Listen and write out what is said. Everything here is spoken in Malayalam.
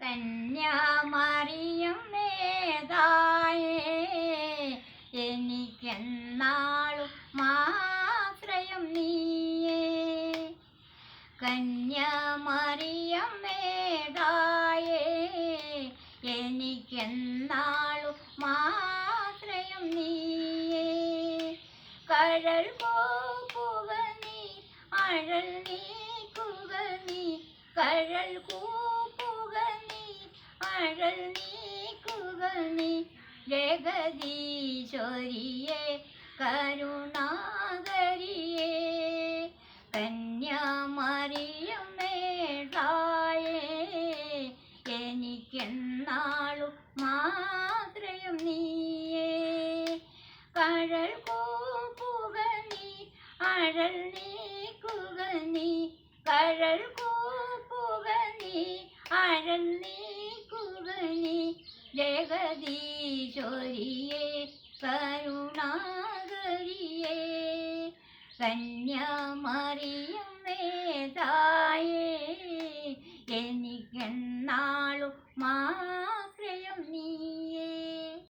കന്യാമറിയം നേതായേ എനിക്കെന്നാളും മാത്രയും നീയേ. കന്യാമറിയം നേതായേ എനിക്കെന്നാളും മാത്രയും നീയേ. കഴൽ പോകുക നീ അഴൽ നീക്കുക നീ കഴൽ കൂ അഴൽ നീക്കുക നീ ജഗദീശ്വരിയെ കരുണാകരിയേ കന്യാമറിയമേടായേ എനിക്കെന്നാളും മാത്രയും നീയേ. കഴൽ കൂപ്പുക നീ അഴൽ നീക്കുക നീ കഴൽ കൂപ്പുക നീ അഴൽ നീക്കുക കരുണാമണി ജഗദീശ്വരിയെ കരുണാഗരിയെ കന്യാമറിയം വേദായേ എനിക്കെന്നാളും മാ